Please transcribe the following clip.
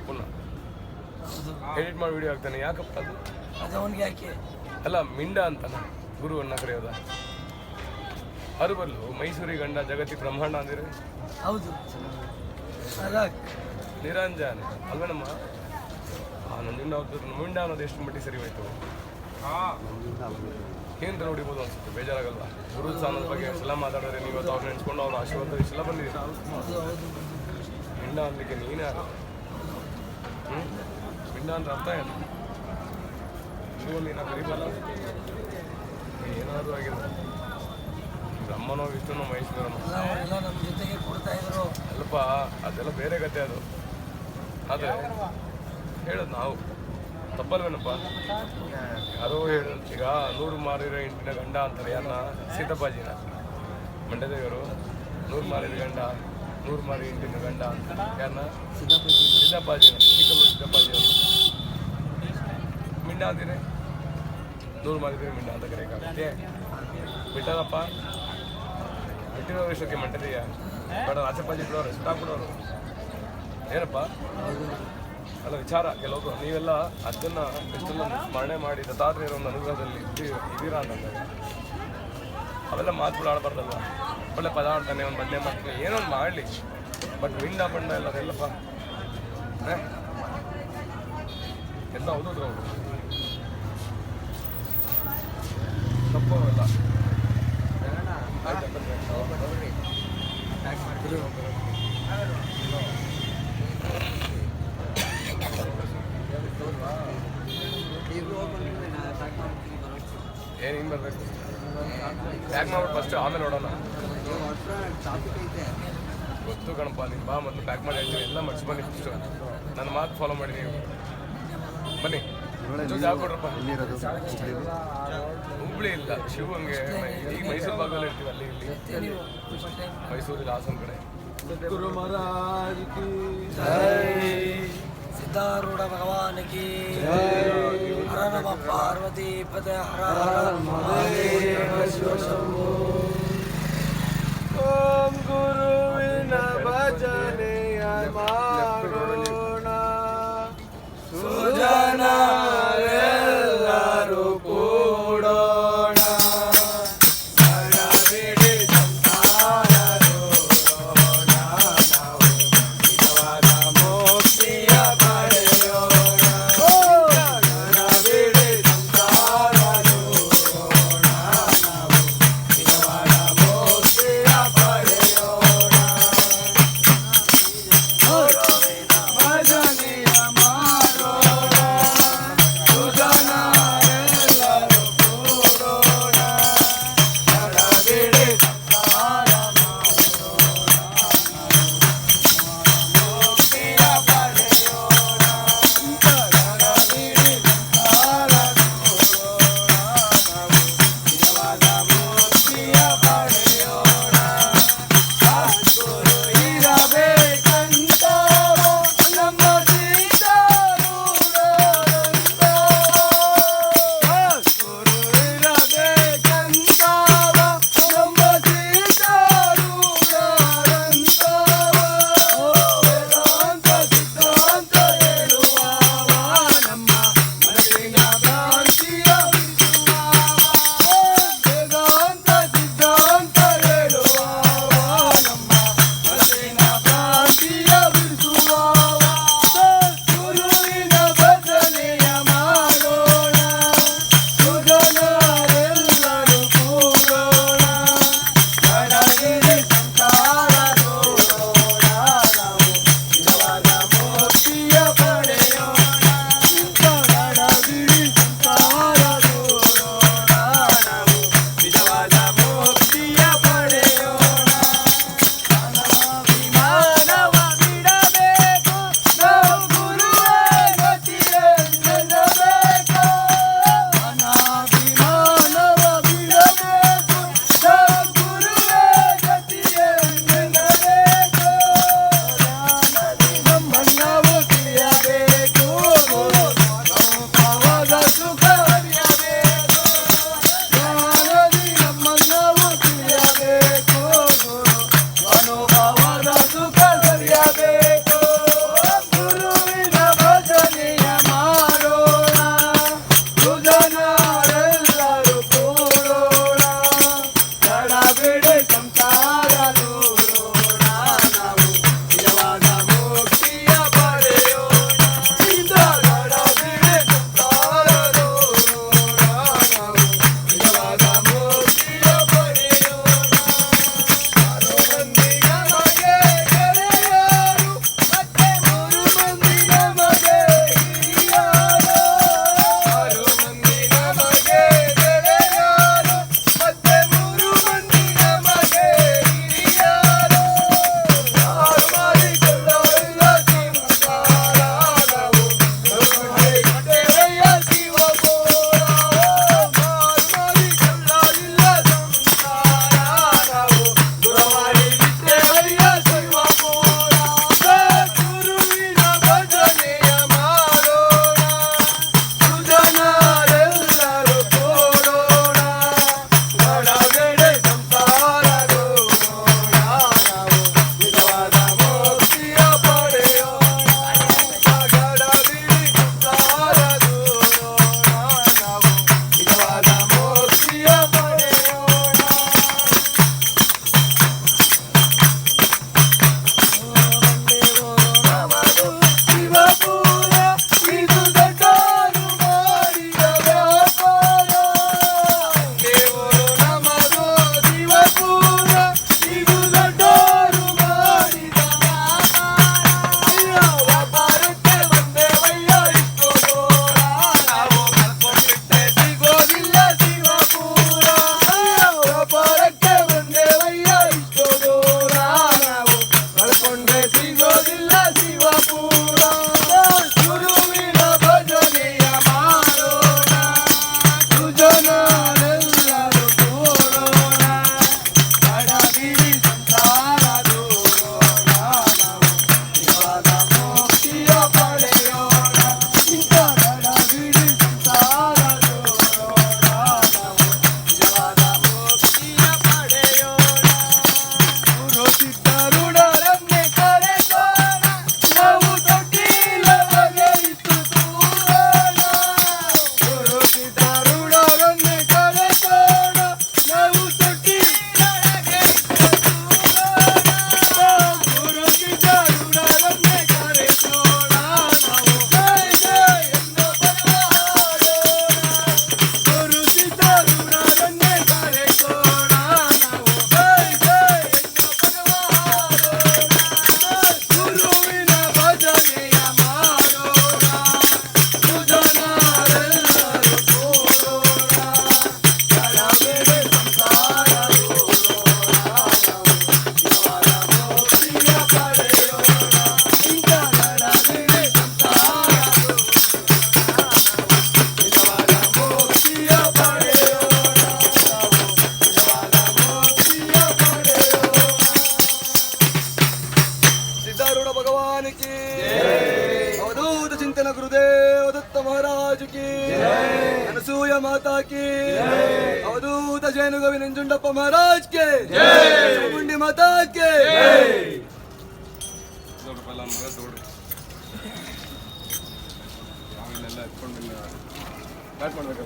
ಅಪ್ಪನ ಎಡಿಟ್ ಮಾಡಿ ವಿಡಿಯೋ ಹಾಕ್ತಾನೆ. ಯಾಕಪ್ಪ ಅದು? ಅದು ಅವನಿಗೆ ಯಾಕೆ? ಅಲ್ಲ ಮಿಂಡ ಅಂತಾನ. ಗುರುವನ್ನ ಕರೆಯೋದ. ಅದು ಬರಲು ಮೈಸೂರಿ ಗಂಡ ಜಗತಿ ಬ್ರಹ್ಮಾಂಡ ಅಂದಿರಿ? ಹೌದು. ನಿರಂಜನ್. ಅಲ್ವೇನಮ್ಮ? ಆ ನಂಜುಂಡ ಅವ್ರದ್ದು ಮಿಂಡ ಅನ್ನೋದು ಎಷ್ಟು ಮಟ್ಟಿಗೆ ಸರಿ ಹೋಯ್ತು? ಏನ್ ನೋಡಿಬೋದು ಅನ್ಸುತ್ತೆ ಬೇಜಾರಾಗಲ್ಲ ಗುರು ಸ್ಥಾನದ ಬಗ್ಗೆ ಎಲ್ಲ ಮಾತಾಡಿದ್ರೆ ನೀವು ಇವತ್ತು ಅವ್ರು ನೆನ್ಸ್ಕೊಂಡು ಅವ್ರ ಆಶೀರ್ವಾದ ಇಷ್ಟೆಲ್ಲ ಬಂದಿದ್ದೀರಾ? ಮಿಂಡ ಅನ್ಲಿಕ್ಕೆ ನೀನೇ ಮಿಂಡ ಅಂದ್ರೆ ಅರ್ಥ ಏನು? ಹಿಂದೂಲ್ಲಿ ಏನಾದರೂ ಆಗಿದೆ. ಬ್ರಹ್ಮನೋ ವಿಷ್ಣುನೋ ಮಹೇಶ್ವರನೋ? ಅಲ್ಪ ಅದೆಲ್ಲ ಬೇರೆ ಕತೆ ಅದು. ಆದರೆ ಹೇಳೋದು ನಾವು. ತಪ್ಪಲ್ವೇನಪ್ಪ? ಯಾರೋ ಹೇಳು ಈಗ ನೂರು ಮಾರಿರೋ ಇಂಟಿನ ಗಂಡ ಅಂತಾರೆ. ಯಾರನ್ನ? ಸೀತಪ್ಪಾಜಿನ ಮಂಡ್ಯದೇವರು ನೂರು ಮಾರಿದ ಗಂಡ. ನೂರು ಮಾರಿ ಇಂಟಿನ ಗಂಡ ಯಾರನ್ನ ಸಿದ್ದಪ್ಪಾಜಿನ ಚಿಕ್ಕಲ್ಲೂರು ಸಿದ್ದಪ್ಪಾಜಿ ಅವರು ಮಿಂಡ ಅಂತೀರಿ? ನೂರು ಮಾರಿದ್ರೆ ಮಿಂಡ ಅಂತ ಕರೆಯಕ್ಕಾಗುತ್ತೆ. ಬಿಟ್ಟದಪ್ಪ ಬಿಟ್ಟಿರೋ ವಿಷಯಕ್ಕೆ ಮಂಟದೀಯ ಬೇಡ ರಾಚಪ್ಪಾಜಿ ಬಿಡೋರು ಇಷ್ಟ ಬಿಡೋರು. ಏನಪ್ಪ? ಅಲ್ಲ ವಿಚಾರ ಕೆಲವರು ನೀವೆಲ್ಲ ಅದನ್ನ ಎಷ್ಟೆಲ್ಲ ಸ್ಮರಣೆ ಮಾಡಿ ದತ್ತಾತ್ರೇಯರ ಒಂದು ಅನುಗ್ರಹದಲ್ಲಿ ಇದ್ದೀ ಇದ್ದೀರಾ ಅಂತಂದಾಗ ಅವೆಲ್ಲ ಮಾತುಗಳು ಆಡಬಾರ್ದಲ್ವ? ಒಳ್ಳೆ ಪದ ಆಡ್ತಾನೆ ಒಂದು ಬದನೆ ಮಾಡ್ತಾನೆ ಏನೋ ಒಂದು ಮಾಡಲಿ. ಬಟ್ ವಿಂಡ ಬಣ್ಣ ಎಲ್ಲ ಅದೆಲ್ಲಪ್ಪ? ಎಲ್ಲ ಹೌದು ಅವರು. ತಪ್ಪು ಏನು ಹಿಂಗೆ ಬರಬೇಕು. ಪ್ಯಾಕ್ ಮಾಡ್ಬಿಟ್ಟು ಫಸ್ಟ್ ಆಮೇಲೆ ನೋಡೋಣ. ಗೊತ್ತು ಗಣಪ ನೀನು ಬಾ ಮತ್ತು ಪ್ಯಾಕ್ ಮಾಡಿ ಹೇಳ್ತೀನಿ ಎಲ್ಲ ಮರ್ಚಿಬನ್ನಿ ಫಸ್ಟು ನನ್ನ ಮಾತು ಫಾಲೋ ಮಾಡಿ ನೀವು. ಬನ್ನಿ. ಹುಬ್ಳಿ. ಇಲ್ಲ ಶಿವಂಗೆ ಈಗ ಮೈಸೂರು ಭಾಗದಲ್ಲಿ ಇರ್ತೀವಿ ಅಲ್ಲಿ ಇಲ್ಲಿ. ಮೈಸೂರಲ್ಲಿ ಹಾಸನ ಕಡೆ. ಸಿದ್ಧಾರೂಢ ಭಗವಾನ್ ಪಾರ್ವತಿ ಪದ ಹರ ಹರ ಮಹಾದೇವ ಶಿವ ಶಂಭೋ. ওম গুরু বিনা ভজনে আমার ಅನಸೂಯ ಮಾತಾಕಿ ಅವಧೂತ ಜೇನುಗವಿ ನಂಜುಂಡಪ್ಪ ಮಹಾರಾಜ್ ಕೆ. ಗುಂಡಿ ಮಾತಾಕೆ ಮಾಡ್ಬೇಕು.